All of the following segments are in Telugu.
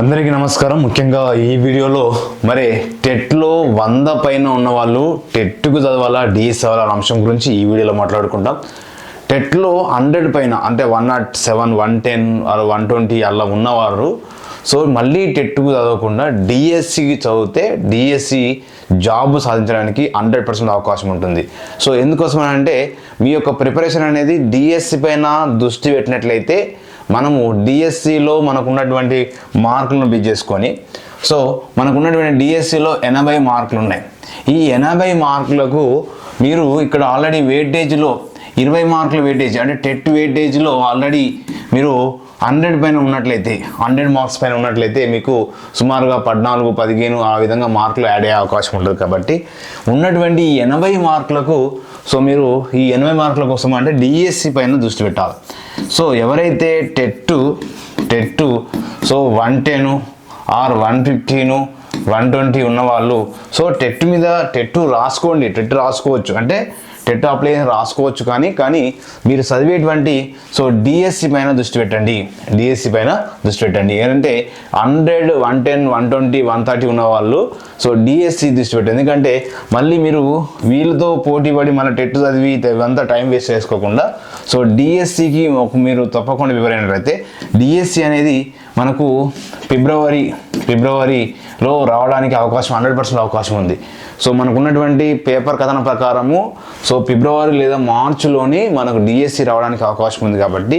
అందరికీ నమస్కారం. ముఖ్యంగా ఈ వీడియోలో మరి టెట్లో వంద పైన ఉన్న వాళ్ళు టెట్కు చదవాలా డిఎస్ చదవాలా అనే అంశం గురించి ఈ వీడియోలో మాట్లాడుకుంటాం. టెట్లో హండ్రెడ్ పైన అంటే one naught seven one ten one twenty అలా ఉన్నవారు సో మళ్ళీ టెట్కు చదవకుండా డిఎస్సికి చదివితే డిఎస్సి జాబ్ సాధించడానికి హండ్రెడ్ పర్సెంట్ అవకాశం ఉంటుంది. సో ఎందుకోసం అంటే మీ యొక్క ప్రిపరేషన్ అనేది డిఎస్సి పైన దృష్టి పెట్టినట్లయితే మనము డిఎస్సిలో మనకున్నటువంటి మార్కులను బేస్ చేసుకొని సో మనకున్నటువంటి డిఎస్సిలో ఎనభై మార్కులు ఉన్నాయి. ఈ ఎనభై మార్కులకు మీరు ఇక్కడ ఆల్రెడీ వెయిటేజ్లో ఇరవై మార్కుల వెయిటేజ్ అంటే టెట్ వెయిటేజ్లో ఆల్రెడీ మీరు హండ్రెడ్ పైన ఉన్నట్లయితే హండ్రెడ్ మార్క్స్ పైన ఉన్నట్లయితే మీకు సుమారుగా పద్నాలుగు పదిహేను ఆ విధంగా మార్కులు యాడ్ అయ్యే అవకాశం ఉంటుంది కాబట్టి ఉన్నటువంటి ఈ ఎనభై మార్కులకు సో మీరు ఈ ఎనభై మార్కుల కోసం అంటే డిఎస్సి పైన దృష్టి పెట్టాలి. సో ఎవరైతే TET TET so one ten or one ఫిఫ్టీను one twenty ఉన్నవాళ్ళు సో టెట్ మీద టెట్ రాసుకోండి టెట్ రాసుకోవచ్చు. అంటే టెట్ అప్లై రాసుకోవచ్చు కానీ కానీ మీరు చదివేటువంటి సో డిఎస్సి పైన దృష్టి పెట్టండి. డిఎస్సి పైన దృష్టి పెట్టండి. ఏంటంటే hundred one ten one twenty one thirty ఉన్న వాళ్ళు సో డిఎస్సి దృష్టి పెట్టండి. ఎందుకంటే మళ్ళీ మీరు వీళ్ళతో పోటీ పడి మన టెట్ చదివి ఇవంతా టైం వేస్ట్ చేసుకోకుండా సో డిఎస్సికి మీరు తప్పకుండా వివరైనట్లయితే డిఎస్సి అనేది మనకు ఫిబ్రవరి ఫిబ్రవరిలో రావడానికి అవకాశం హండ్రెడ్ పర్సెంట్ అవకాశం ఉంది. సో మనకు ఉన్నటువంటి పేపర్ కథనం ప్రకారము సో ఫిబ్రవరి లేదా మార్చిలోని మనకు డిఎస్సి రావడానికి అవకాశం ఉంది కాబట్టి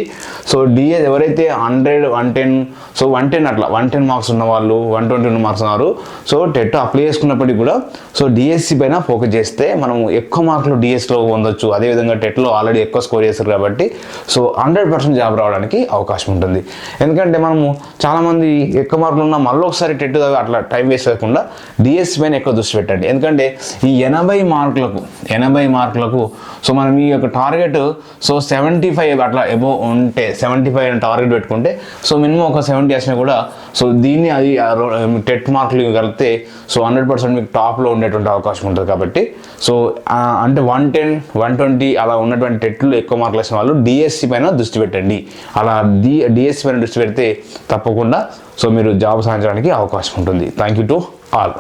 సో డిఎస్ ఎవరైతే hundred one ten so one ten అట్లా వన్ టెన్ మార్క్స్ ఉన్న వాళ్ళు వన్ ట్వంటీ మార్క్స్ ఉన్నారు సో టెట్ అప్లై చేసుకున్నప్పటికీ కూడా సో డిఎస్సి పైన ఫోకస్ చేస్తే మనం ఎక్కువ మార్కులు డిఎస్లో పొందొచ్చు. అదేవిధంగా టెట్లో ఆల్రెడీ ఎక్కువ స్కోర్ చేస్తారు కాబట్టి సో హండ్రెడ్ పర్సెంట్ జాబ్ రావడానికి అవకాశం ఉంటుంది. ఎందుకంటే మనము చాలామంది ఎక్కువ మార్కులు ఉన్న మళ్ళీ ఒకసారి టెట్ అట్లా టైం వేస్ట్ కాకుండా డిఎస్సి పైన ఎక్కువ దృష్టి పెట్టండి. ఎందుకంటే ఈ ఎనభై మార్కులకు ఎనభై మార్కులకు సో మనం ఈ యొక్క టార్గెట్ సో సెవెంటీ ఫైవ్ అట్లా ఎబో ఉంటే సెవెంటీ ఫైవ్ టార్గెట్ పెట్టుకుంటే సో మినిమం ఒక సెవెంటీ వేసినా కూడా సో దీన్ని అది టెట్ మార్కులు కలిపితే సో హండ్రెడ్ పర్సెంట్ మీకు టాప్లో ఉండేటువంటి అవకాశం ఉంటుంది కాబట్టి సో అంటే వన్ టెన్ వన్ ట్వంటీ అలా ఉన్నటువంటి టెట్లు ఎక్కువ మార్కులు వేసిన వాళ్ళు డిఎస్సి పైన దృష్టి పెట్టండి. అలా డి డిఎస్సి పైన దృష్టి పెడితే తప్పకుండా సో మీరు జాబ్ సాధించడానికి అవకాశం ఉంటుంది. Thank you to all